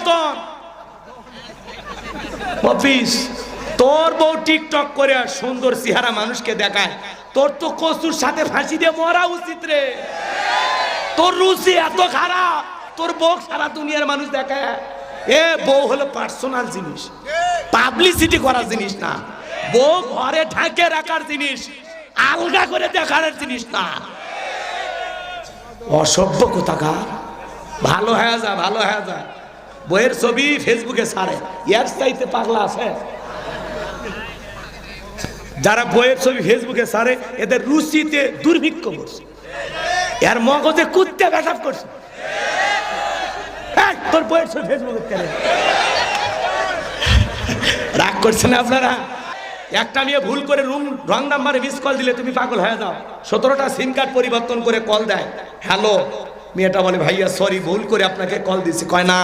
মতন অফিস, তোর বউ টিকটক করে সুন্দর চেহারা মানুষকে দেখায়। তোর তো কচুর সাথে ফাঁসি দিয়ে মরা উচিত রে। তোর রুচি এত খারাপ, তোর বউ সারা দুনিয়ার মানুষ দেখায়। এ, বউ হলো পার্সোনাল জিনিস। পাবলিসিটি করার জিনিস না। বউ ঘরে ঢাকে রাখার জিনিস, আলগা করে দেখার জিনিস না। অসভ্য কোথাকার। ভালো হয়ে যা, ভালো হয়ে যা। বইয়ের ছবি ফেসবুকে ছাড়ে। এর চাইতে পাগলা আছে। যারা বইয়ের ছবি ফেসবুকে ছাড়ে, এদের রুচিতে দুর্ভিক্ষ করছে। এর মগজে কুত্তে পেশাব করছে। তোর বইয়ের ছবি ফেসবুকে কেন রাগ করছেন আপনারা? একটা মেয়ে ভুল করে রুম, রং নাম্বারে মিস কল দিলে তুমি পাগল হয়ে যাও। সতেরোটা সিম কার্ড পরিবর্তন করে কল দেয়। হ্যালো মেয়েটা বলে, ভাইয়া সরি ভুল করে আপনাকে কল দিছি কয় না।